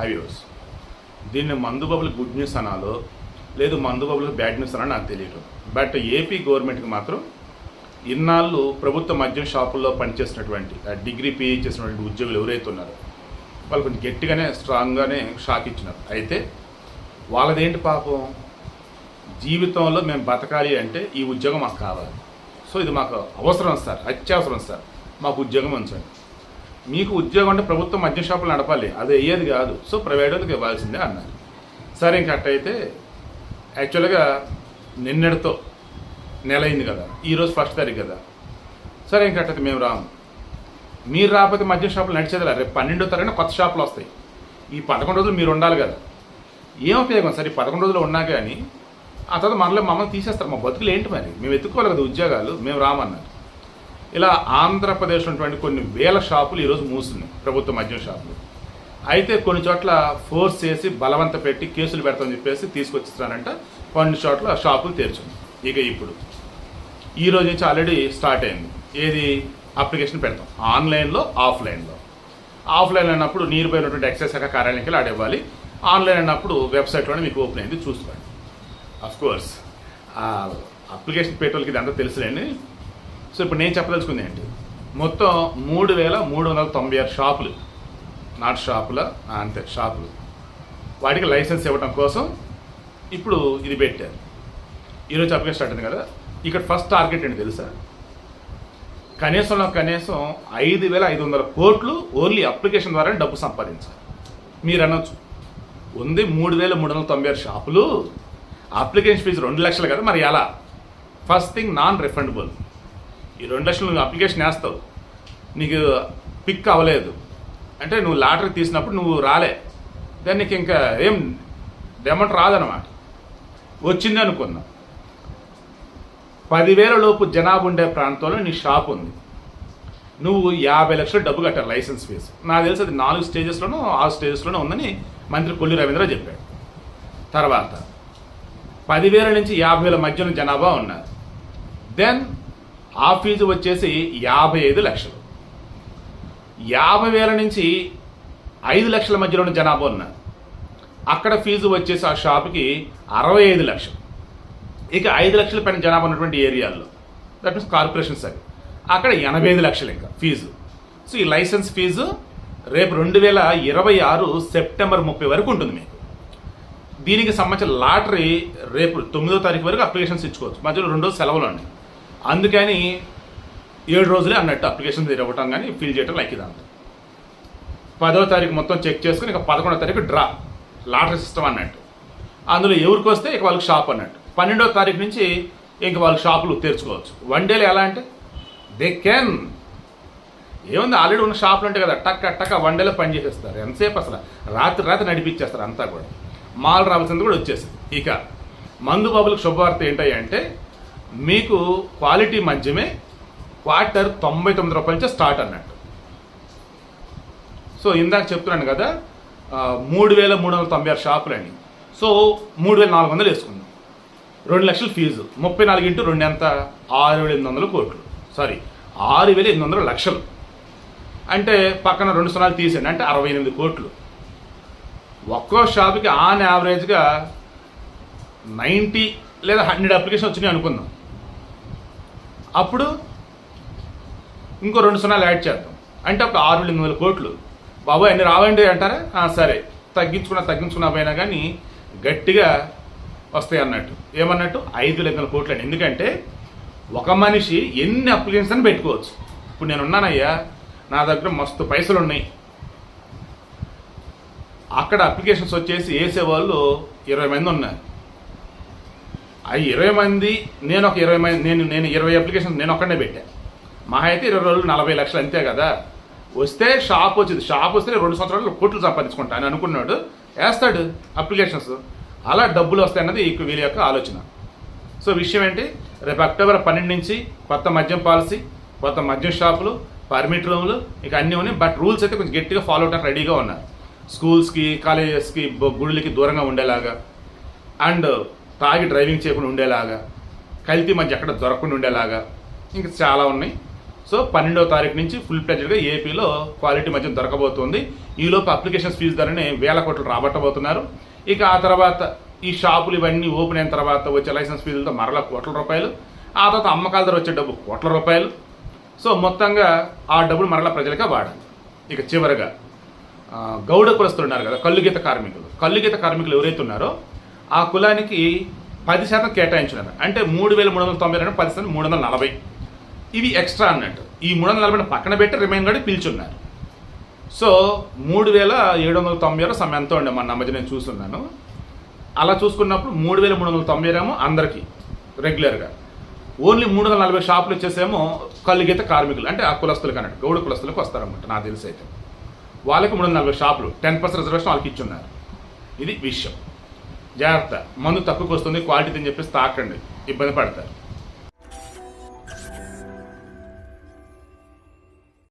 Highways. దీన్ని మందు bubble good news అనాలో లేదు మందు బబుల్ బ్యాడ్ న్యూస్ అనా నాకు తెలియదు బట్ ఏపీ గవర్నమెంట్కి మాత్రం ఇన్నాళ్ళు ప్రభుత్వ మద్యం షాపుల్లో పనిచేసినటువంటి డిగ్రీ పీజీ చేసినటువంటి ఉద్యోగులు ఎవరైతే ఉన్నారో వాళ్ళు కొంచెం గట్టిగానే స్ట్రాంగ్గానే షాక్ ఇచ్చినారు. అయితే వాళ్ళదేంటి పాపం? జీవితంలో మేము బతకాలి అంటే ఈ ఉద్యోగం మాకు కావాలి. సో ఇది మాకు అవసరం సార్ అత్యవసరం సార్. మాకు ఉద్యోగం ఉంచండి. మీకు ఉద్యోగం అంటే ప్రభుత్వం మద్యం షాపులు నడపాలి. అది అయ్యేది కాదు. సో ప్రైవేట్ వాళ్ళకి ఇవ్వాల్సిందే అన్నారు. సరే ఇంకా అట్టయితే యాక్చువల్గా నిన్నటితో నెల అయింది కదా. ఈరోజు ఫస్ట్ తారీఖు కదా. సరే ఇంకా అట్టయితే మేము రాము. మీరు రాకపోతే మద్యం షాపులు నడిచేదిలా? రేపు పన్నెండో తారీఖున కొత్త షాపులు వస్తాయి. ఈ పదకొండు రోజులు మీరు ఉండాలి కదా. ఏం ఉపయోగం? సరే ఈ పదకొండు రోజులు ఉన్నా కానీ ఆ తర్వాత మనలో మమ్మల్ని తీసేస్తారు. మా బతుకులు ఏంటి మరి? మేము ఎత్తుకోవాలి కదా ఉద్యోగాలు. మేము రామన్నారు. ఇలా ఆంధ్రప్రదేశ్ ఉన్నటువంటి కొన్ని వేల షాపులు ఈరోజు మూస్తున్నాయి ప్రభుత్వ మద్యం షాపులు. అయితే కొన్ని చోట్ల ఫోర్స్ చేసి బలవంత పెట్టి కేసులు పెడతామని చెప్పేసి తీసుకొచ్చిస్తానంట కొన్ని చోట్ల షాపులు తెరిచింది. ఇక ఇప్పుడు ఈ రోజు నుంచి ఆల్రెడీ స్టార్ట్ అయింది. ఏది? అప్లికేషన్ పెడతాం. ఆన్లైన్లో ఆఫ్లైన్లో. ఆఫ్లైన్ అన్నప్పుడు నీరు పోయినటువంటి ఎక్సైజ్ శాఖ కార్యాలయానికి వెళ్ళి ఆడేవ్వాలి. ఆన్లైన్ అన్నప్పుడు వెబ్సైట్లోనే మీకు ఓపెన్ అయింది చూసుకోండి. అఫ్కోర్స్ అప్లికేషన్ పెట్టేవాళ్ళకి ఇదంతా తెలుసులేండి. సో ఇప్పుడు నేను చెప్పదలుచుకుంది ఏంటి? మొత్తం మూడు వేల మూడు వందల తొంభై ఆరు షాపులు. నాట్ షాపుల అంతే షాపులు. వాటికి లైసెన్స్ ఇవ్వడం కోసం ఇప్పుడు ఇది పెట్టారు. ఈరోజు అప్లికేషన్ స్టార్ట్ అయింది కదా? ఇక్కడ ఫస్ట్ టార్గెట్ ఏంటి తెలుసా? కనీసంలో కనీసం ఐదు వేల ఐదు వందల కోట్లు ఓన్లీ అప్లికేషన్ ద్వారా డబ్బు సంపాదించాలి. మీరు అనొచ్చు. ఉంది మూడు వేల మూడు వందల తొంభై ఆరు షాపులు. అప్లికేషన్ ఫీజు రెండు లక్షలు కదా మరి ఎలా? ఫస్ట్ థింగ్ నాన్ రిఫండబుల్ ఈ రెండు లక్షలు నువ్వు అప్లికేషన్ వేస్తావు. నీకు పిక్ అవ్వలేదు. అంటే నువ్వు లాటరీ తీసినప్పుడు నువ్వు రాలే. దాన్ని నీకు ఇంకా ఏం డెమంట్ రాదనమాట వచ్చింది అనుకుందాం పదివేల లోపు జనాభా ఉండే ప్రాంతంలో నీ షాప్ ఉంది. నువ్వు యాభై లక్షలు డబ్బు కట్టారు లైసెన్స్ ఫీజు నాకు తెలిసి అది నాలుగు స్టేజెస్లోనూ ఆరు స్టేజెస్లోనూ ఉందని మంత్రి కొల్లి రవీంద్ర చెప్పాడు. తర్వాత పదివేల నుంచి యాభై వేల మధ్యలో జనాభా ఉన్నారు దెన్ ఆ ఫీజు వచ్చేసి యాభై ఐదు లక్షలు. యాభై వేల నుంచి ఐదు లక్షల మధ్యలో ఉన్న జనాభా ఉన్నారు అక్కడ ఫీజు వచ్చేసి ఆ షాప్కి అరవై ఐదు లక్షలు. ఇక ఐదు లక్షల పైన జనాభా ఉన్నటువంటి ఏరియాల్లో దట్ మీన్స్ కార్పొరేషన్స్ అవి. అక్కడ ఎనభై ఐదు లక్షలు ఇంకా ఫీజు. సో ఈ లైసెన్స్ ఫీజు రేపు రెండు వేల ఇరవై ఆరు సెప్టెంబర్ ముప్పై వరకు ఉంటుంది మీకు. దీనికి సంబంధించిన లాటరీ రేపు తొమ్మిదో తారీఖు వరకు అప్లికేషన్స్ ఇచ్చుకోవచ్చు. మధ్యలో రెండో సెలవులు అండి అందుకని ఏడు రోజులే అన్నట్టు అప్లికేషన్ ఇవ్వటం కానీ ఫిల్ చేయటం లైక్ ఇదంతా. పదో తారీఖు మొత్తం చెక్ చేసుకుని ఇక పదకొండో తారీఖు డ్రా లాటరీ సిస్టమ్ అన్నట్టు. అందులో ఎవరికి వస్తే ఇక వాళ్ళకి షాప్ అన్నట్టు. పన్నెండో తారీఖు నుంచి ఇంక వాళ్ళ షాపులు తెరుచుకోవచ్చు. వన్ డేలో ఎలా అంటే దే కెన్ ఏముంది ఆల్రెడీ ఉన్న షాపులు ఉంటాయి కదా టక్క టక్క వన్ డేలో పని చేసేస్తారు. ఎంతసేపు అసలు? రాత్రి రాత్రి నడిపించేస్తారు అంతా కూడా. మాల్ రావాల్సింది కూడా వచ్చేసింది. ఇక మందు బాబులకు శుభవార్త ఏంటంటే మీకు క్వాలిటీ మద్యమే క్వార్టర్ తొంభై తొమ్మిది రూపాయల నుంచి స్టార్ట్ అన్నట్టు. సో ఇందాక చెప్తున్నాను కదా మూడు వేల మూడు వందల తొంభై ఆరు షాపులండి సో మూడు వేల నాలుగు వందలు వేసుకుందాం రెండు లక్షల ఫీజు. ముప్పై నాలుగు ఇంటూ రెండు ఎంత? ఆరు వేల ఎనిమిది వందల కోట్లు. సారీ ఆరు వేల ఎనిమిది వందల లక్షలు. అంటే పక్కన రెండు సున్నాలు తీసేయండి. అంటే అరవై ఎనిమిది కోట్లు. ఒక్కో షాప్కి ఆన్ యావరేజ్గా నైంటీ లేదా హండ్రెడ్ అప్లికేషన్ వచ్చినాయి అనుకుందాం. అప్పుడు ఇంకో రెండు సున్నాలు యాడ్ చేద్దాం. అంటే అప్పుడు ఆరు ఎనిమిది వందల కోట్లు. బాబోయ్ అన్ని రావండి అంటారా? సరే. తగ్గించుకున్నా తగ్గించుకున్నా పోయినా కానీ గట్టిగా వస్తాయి అన్నట్టు. ఏమన్నట్టు? ఐదు లక్షల కోట్లు అండి ఎందుకంటే ఒక మనిషి ఎన్ని అప్లికేషన్స్ అని పెట్టుకోవచ్చు. ఇప్పుడు నేను ఉన్నానయ్యా నా దగ్గర మస్తు పైసలు ఉన్నాయి. అక్కడ అప్లికేషన్స్ వచ్చేసి వేసేవాళ్ళు ఇరవై మంది ఉన్నారు. ఆ ఇరవై మంది నేను ఒక ఇరవై మంది నేను నేను ఇరవై అప్లికేషన్ నేను ఒక్కడే పెట్టా. మహా అయితే ఇరవై రోజులు నలభై లక్షలు అంతే కదా. వస్తే షాప్ వచ్చింది. షాప్ వస్తే రెండు సంవత్సరాలు కోట్లు సంపాదించుకుంటా అని అనుకున్నాడు. వేస్తాడు అప్లికేషన్స్ అలా డబ్బులు వస్తాయన్నది ఈ వీళ్ళ యొక్క ఆలోచన. సో విషయం ఏంటి? రేపు అక్టోబర్ పన్నెండు నుంచి కొత్త మద్యం పాలసీ కొత్త మద్యం షాపులు పర్మిట్ రూమ్లు ఇక అన్నీ ఉన్నాయి. బట్ రూల్స్ అయితే కొంచెం గట్టిగా ఫాలో అవడానికి రెడీగా ఉన్నారు. స్కూల్స్కి కాలేజెస్కి గుళ్ళకి దూరంగా ఉండేలాగా. అండ్ తాగి డ్రైవింగ్ చేయకుండా ఉండేలాగా కల్తీ మధ్య ఎక్కడ దొరకకుండా ఉండేలాగా ఇంకా చాలా ఉన్నాయి. సో పన్నెండవ తారీఖు నుంచి ఫుల్ ప్లెజర్గా ఏపీలో క్వాలిటీ మద్యం దొరకబోతుంది. ఈలోపు అప్లికేషన్స్ ఫీజు ధరని వేల కోట్లు రాబట్టబోతున్నారు. ఇక ఆ తర్వాత ఈ షాపులు ఇవన్నీ ఓపెన్ అయిన తర్వాత వచ్చే లైసెన్స్ ఫీజులతో మరలా కోట్ల రూపాయలు. ఆ తర్వాత అమ్మకాల ధర వచ్చే డబ్బు కోట్ల రూపాయలు. సో మొత్తంగా ఆ డబ్బులు మరలా ప్రజలకే వాడాలి. ఇక చివరగా గౌడ కులస్తులు ఉన్నారు కదా కల్లుగీత కార్మికులు. కల్లుగీత కార్మికులు ఎవరైతే ఉన్నారో ఆ కులానికి పది శాతం కేటాయించినారు అంటే మూడు వేల మూడు వందల తొంభై రెండు పది శాతం మూడు వందల నలభై. ఇవి ఎక్స్ట్రా అన్నట్టు. ఈ మూడు వందల నలభై పక్కన పెట్టి రిమైన్ కూడా పిలుచున్నారు. సో మూడు వేల ఏడు వందల తొంభై ఆరు సమ ఎంతో ఉండే మన మధ్య నేను చూస్తున్నాను. అలా చూసుకున్నప్పుడు మూడు వేల మూడు వందల తొంభై ఏమో అందరికీ రెగ్యులర్గా. ఓన్లీ మూడు వందల నలభై షాపులు వచ్చేసేమో కల్లుగీత కార్మికులు అంటే ఆ కులస్తులకు అన్నట్టు. గౌడ కులస్తులకు వస్తారన్నమాట నాకు తెలిసి అయితే. వాళ్ళకి మూడు వందల నలభై షాపులు టెన్ పర్సెంట్ రిజర్వేషన్ వాళ్ళకి ఇచ్చున్నారు. ఇది విషయం. జాగ్రత్త. మందు తక్కువకి వస్తుంది క్వాలిటీ అని చెప్పేసి తాకండి. ఇబ్బంది పడతారు.